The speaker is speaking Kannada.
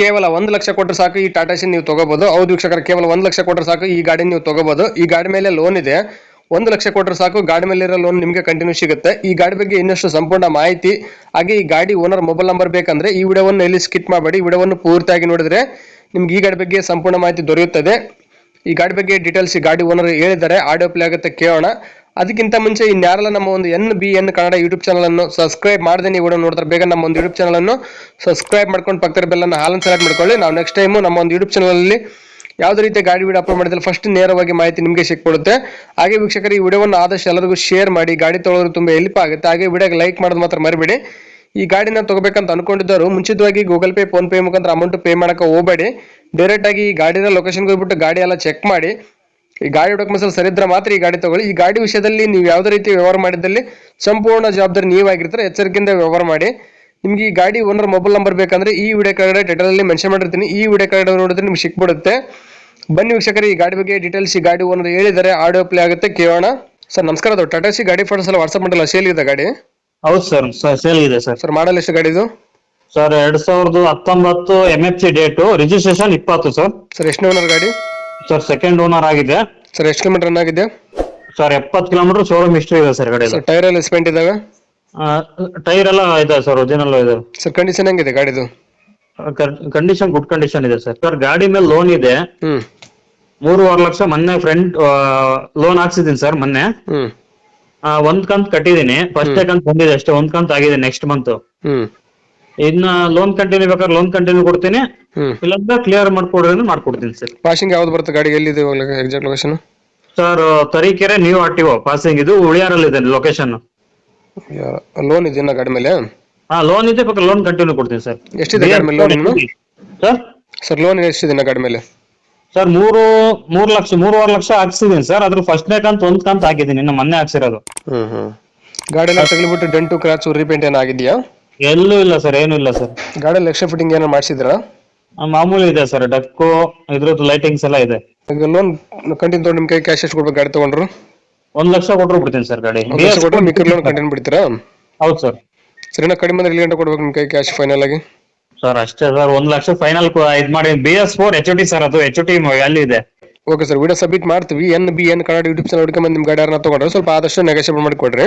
ಕೇವಲ ಒಂದು ಲಕ್ಷ ಕೊಟ್ಟರೆ ಸಾಕು, ಈ ಟಾಟಾ ಸಿ ನೀವು ತಗೋಬಹುದು ಹೌದು ವೀಕ್ಷಕರ, ಕೇವಲ ಒಂದು ಲಕ್ಷ ಕೊಟ್ಟರೆ ಸಾಕು, ಈ ಗಾಡಿ ನೀವು ತಗೋಬಹುದು ಈ ಗಾಡಿ ಮೇಲೆ ಲೋನ್ ಇದೆ. ಒಂದು ಲಕ್ಷ ಕೊಟ್ಟರೆ ಸಾಕು, ಗಾಡಿ ಮೇಲೆ ಇರೋ ಲೋನ್ ನಿಮಗೆ ಕಂಟಿನ್ಯೂ ಸಿಗುತ್ತೆ. ಈ ಗಾಡಿ ಬಗ್ಗೆ ಇನ್ನಷ್ಟು ಸಂಪೂರ್ಣ ಮಾಹಿತಿ, ಹಾಗೆ ಈ ಗಾಡಿ ಓನರ್ ಮೊಬೈಲ್ ನಂಬರ್ ಬೇಕಂದ್ರೆ ಈ ವಿಡಿಯೋವನ್ನು ಎಲ್ಲಿ ಸ್ಕಿಟ್ ಮಾಡಬೇಡಿ. ವಿಡಿಯೋವನ್ನು ಪೂರ್ತಿಯಾಗಿ ನೋಡಿದ್ರೆ ನಿಮ್ಗೆ ಈ ಗಾಡಿ ಬಗ್ಗೆ ಸಂಪೂರ್ಣ ಮಾಹಿತಿ ದೊರೆಯುತ್ತದೆ. ಈ ಗಾಡಿ ಬಗ್ಗೆ ಡೀಟೇಲ್ಸ್ ಈ ಗಾಡಿ ಓನರ್ ಹೇಳಿದ್ದಾರೆ. ಆಡಿಯೋ ಪ್ಲೇ ಆಗುತ್ತೆ, ಕೇಳೋಣ. ಅದಕ್ಕಿಂತ ಮುಂಚೆ ಇನ್ಯಾರೆಲ್ಲ ನಮ್ಮ ಒಂದು N B N Kannada YouTube channel ಅನ್ನು ಸಬ್ಸ್ಕ್ರೈಬ್ ಮಾಡದೆ ನೀವು ನೋಡ್ತಾರೆ. ಬೇಗ ನಮ್ಮ ಒಂದು ಯೂಟ್ಯೂಬ್ ಚಾನಲ್ ಅನ್ನು ಸಬ್ಸ್ಕ್ರೈಬ್ ಮಾಡ್ಕೊಂಡು ಪಕ್ಕದ ಬೆಲ್ಲನ್ನು ಹಾಲನ್ನು ಸೆಲೆಕ್ಟ್ ಮಾಡ್ಕೊಳ್ಳಿ. ನಾವು ನೆಕ್ಸ್ಟ್ ಟೈಮು ನಮ್ಮ ಒಂದು ಯೂಟ್ಯೂಬ್ ಚಾನಲಲ್ಲಿ ಯಾವುದೇ ರೀತಿಯ ಗಾಡಿ ವಿಡಿಯೋ ಅಪ್ಲೋಡ್ ಮಾಡಿದ್ರೆ ಫಸ್ಟ್ ನೇರವಾಗಿ ಮಾಹಿತಿ ನಿಮಗೆ ಸಿಕ್ಕಿಬಿಡುತ್ತೆ ಹಾಗೆ ವೀಕ್ಷಕರು, ಈ ವಿಡಿಯೋವನ್ನು ಆದಷ್ಟು ಎಲ್ಲರಿಗೂ ಶೇರ್ ಮಾಡಿ, ಗಾಡಿ ತೊಗೊಳೋರು ತುಂಬ ಹೆಲ್ಪ್ ಆಗುತ್ತೆ. ಹಾಗೆ ವಿಡಿಯೋಗೆ ಲೈಕ್ ಮಾಡೋದು ಮಾತ್ರ ಮರಿಬೇಡಿ. ಈ ಗಾಡಿನ ತಗೋಬೇಕಂತ ಅನ್ಕೊಂಡಿದ್ದವರು, ಮುಂಚಿತವಾಗಿ ಗೂಗಲ್ ಪೇ ಫೋನ್ ಪೇ ಮುಖಾಂತರ ಅಮೌಂಟ್ ಪೇ ಮಾಡೋಕೆ ಹೋಗಬೇಡಿ. ಡೈರೆಕ್ಟಾಗಿ ಈ ಗಾಡಿನ ಲೊಕೇಶನ್ಗೆ ಹೋಗ್ಬಿಟ್ಟು ಗಾಡಿ ಎಲ್ಲ ಚೆಕ್ ಮಾಡಿ. ಈ ಗಾಡಿ ಡಾಕ್ಯುಮೆಂಟ್ಸ್ ಮಸಲ್ ಸರಿ ಮಾತ್ರ ಈ ಗಾಡಿ ತಗೊಳ್ಳಿ. ಈ ಗಾಡಿ ವಿಷಯದಲ್ಲಿ ನೀವು ಯಾವುದೇ ರೀತಿ ವ್ಯವಹಾರ ಮಾಡಿದಲ್ಲಿ ಸಂಪೂರ್ಣ ಜವಾಬ್ದಾರಿ ನೀವಾಗಿರ್ತಾರೆ. ಎಚ್ಚರಿಕೆಯಿಂದ ವ್ಯವಹಾರ ಮಾಡಿ. ನಿಮ್ಗೆ ಈ ಗಾಡಿ ಓನರ್ ಮೊಬೈಲ್ ನಂಬರ್ ಬೇಕಂದ್ರೆ ಈ ವಿಡಿಯೋ ಕಾರ್ಡ್ ಟೈಟಲ್ ಅಲ್ಲಿ ಮೆನ್ಷನ್ ಮಾಡಿರ್ತೀನಿ. ಈ ವಿಡಿಯೋ ಕಾರ್ಡ್ ನೋಡಿದ್ರೆ ನಿಮ್ಗೆ ಸಿಕ್ಬಿಡುತ್ತೆ. ಬನ್ನಿ ವೀಕ್ಷಕರು ಈ ಗಾಡಿ ಬಗ್ಗೆ ಡೀಟೇಲ್ಸ್ ಈ ಗಾಡಿ ಓನರ್ ಹೇಳಿದ್ದಾರೆ. ಆಡಿಯೋ ಪ್ಲೇ ಆಗುತ್ತೆ. ಕೇಳೋಣ. ಸರ್ ನಮಸ್ಕಾರ ಅದು. ಟಾಟಾ ಸಿ ಗಾಡಿ ಫೋಟೋಸ್ ಎಲ್ಲ ವಾಟ್ಸಪ್ ಮಾಡಲ್ಲ. ಸೇಲ್ ಇದೆ ಗಾಡಿ? ಹೌದು ಸರ್. ಸೇಲ್ ಇದೆ ಸರ್. ಸರ್ ಮಾಡಲ್ ಎಷ್ಟು ಗಾಡಿದು? ಸರ್ ಎರಡ್ ಸಾವಿರದ ಹತ್ತೊಂಬತ್ತು M F C date registration ಇಪ್ಪತ್ತು ಸರ್. ಸರ್ ಎಷ್ಟು ಓನರ್ ಗಾಡಿ? ಸರ್ ಸೆಕೆಂಡ್ ಓನರ್ ಆಗಿದೆ. ಸರ್ ಎಷ್ಟು ಕಿಲೋಮೀಟರ್ ರನ್ ಆಗಿದೆ? ಸರ್ ಎಪ್ಪತ್ತು ಕಿಲೋಮೀಟರ್ ಶೋರೂಮ್ ಹಿಸ್ಟ್ರಿ ಇದೆ ಸರ್ ಗಾಡಿ ಸರ್ ಟೈರ್ ಎಲ್ಲ ಸ್ಪೆಂಟ್ ಇದಾವೆ? ಟೈರ್ ಎಲ್ಲ ಇದೆ ಸರ್ ಒರಿಜಿನಲ್ ಇದೆ. ಸರ್ ಕಂಡೀಷನ್ ಹೆಂಗಿದೆ ಗಾಡಿದು? ಕಂಡೀಷನ್ ಗುಡ್ ಕಂಡೀಷನ್ ಇದೆ ಸರ್. ಸರ್ ಗಾಡಿ ಮೇಲೆ ಲೋನ್ ಇದೆ. ಹ್ಮ್. ಮೂರುವರೆ ಲಕ್ಷ ಮೊನ್ನೆ ಫ್ರೆಂಡ್ ಲೋನ್ ಹಾಕ್ಸಿದ್ದೀನಿ ಸರ್ ಮೊನ್ನೆ. ಹ್ಮ್. ಒಂದ್ ಕಂತ್ ಕಟ್ಟಿದೀನಿ ಫಸ್ಟ್ ಕಂತ್ ಬಂದಿದೆ ಅಷ್ಟೇ ಒಂದ್ ಕಂತ್ ಆಗಿದೆ ನೆಕ್ಸ್ಟ್ ಮಂತ್ ಹ್ಮ್. ಇನ್ನ ಲೋನ್ ಕಂಟಿನ್ಯೂ ಬೇಕಾದ್ರೆ ಲೋನ್ ಕಂಟಿನ್ಯೂ ಕೊಡ್ತೀನಿ. ಹ್ಮ್. ಇಲ್ಲಾಂದ್ರೆ ಕ್ಲಿಯರ್ ಮಾಡ್ಕೊಡ್ರಿ ಅಂದ್ರೆ ಮಾಡ್ಕೊಡ್ತೀನಿ ಸರ್. ಪಾಸಿಂಗ್ ಯಾವ್ದು ಬರುತ್ತೆ ಗಾಡಿ ಎಲ್ಲಿದೆ exact location sir Tarikere new R T passing ಇದು ಉಳಿಯಾರಲ್ಲಿ ಇದೆ ಲೊಕೇಶನ್ ಲೋನ್ ಇದೆ ಇನ್ನ ಗಾಡಿ ಮೇಲೆ? ಹಾ ಲೋನ್ ಇದೆ ಬೇಕಾದ್ರೆ ಲೋನ್ ಕಂಟಿನ್ಯೂ ಕೊಡ್ತೀನಿ ಸರ್. ಎಷ್ಟಿದೆ ಗಾಡಿ ಮೇಲೆ ಲೋನ್ ಇನ್ನು? ಸರ್? ಸರ್ ಲೋನ್ ಎಷ್ಟಿದೆ ಗಾಡಿ ಮೇಲೆ? ಸರ್ ಮೂರು ಮೂರು ಲಕ್ಷ ಮೂರುವರೆ ಲಕ್ಷ ಹಾಕ್ಸಿದೀನಿ ಸರ್. ಅದ್ರ ಫಸ್ಟ್ನೇ ಕಂತ್ ಒಂದ್ ಕಂತ ಹಾಕಿದ್ದೀನಿ ಇನ್ನು ಮೊನ್ನೆ ಹಾಕ್ಸಿರೋದು. ಹ್ಮ್ ಹ್ಮ್. ಗಾಡಿ ಎಲ್ಲ ತಗಲಿಬಿಟ್ಟು ಡೆಂಟು ಕ್ರಾಚು ರೀಪೇಂಟ್ ಏನಾಗಿದೆಯಾ? ಎಲ್ಲೂ ಇಲ್ಲ ಸರ್ ಏನೂ ಇಲ್ಲ ಸರ್. ಗಾಡಿ ಲಕ್ಷ ಫಿಟ್ಟಿಂಗ್ ಏನೋ ಮಾಡಿಸಿದ್ರಾ? ಮಾಮೂಲಿ ಇದೆ ಸರ್ ಡಕ್ಕು ಇದ್ರದ್ದು ಲೈಟಿಂಗ್ಸ್ ಎಲ್ಲ ಇದೆ. ಈಗ ಲೋನ್ ಕಂಟಿನ್ ತೊಗೊಂಡು ನಿಮ್ಮ ಕೈ ಕ್ಯಾಶ್ ಎಷ್ಟು ಕೊಡ್ಬೇಕು ಗಾಡಿ ತಗೊಂಡ್ರು? ಒಂದ್ ಲಕ್ಷ ಕೊಟ್ಟರು ಬಿಡ್ತೀನಿ ಸರ್ ಗಾಡಿ. ಒಂದು ಲಕ್ಷ ಕೊಟ್ಟರೆ ಲೋನ್ ಕಂಟಿನ್ ಬಿಡ್ತೀರಾ? ಹೌದು ಸರ್. ಸರ್ ಇನ್ನ ಕಡಿಮೆ ಅಂದ್ರೆ ಇಲ್ಲಿ ಗಂಟೆ ಕೊಡ್ಬೇಕು ನಿಮ್ಮ ಕೈ ಕ್ಯಾಶ್ ಫೈನಲ್ ಆಗಿ? ಸರ್ ಅಷ್ಟೇ ಸರ್ ಒಂದ್ ಲಕ್ಷ ಫೈನಲ್ ಇದ್ ಮಾಡಿ B S four H T sir ಅದು ಎಚ್ ಟಿ ವ್ಯಾಲ್ಯೂ ಇದೆ. ಓಕೆ ಸರ್ ವಿಡಿಯೋ ಸಬ್ಮಿಟ್ ಮಾಡ್ತೀವಿ N B N Kannada YouTube channel ಹುಡ್ಕೊಂಡ್ ನಿಮ್ಮ ಗಾಡಿ ಯಾರನ್ನ ತಗೊಂಡ್ರೆ ಸ್ವಲ್ಪ ಆದಷ್ಟು ನೆಗೋಷಿಯೇಟ್ ಮಾಡಿ ಕೊಡ್ರಿ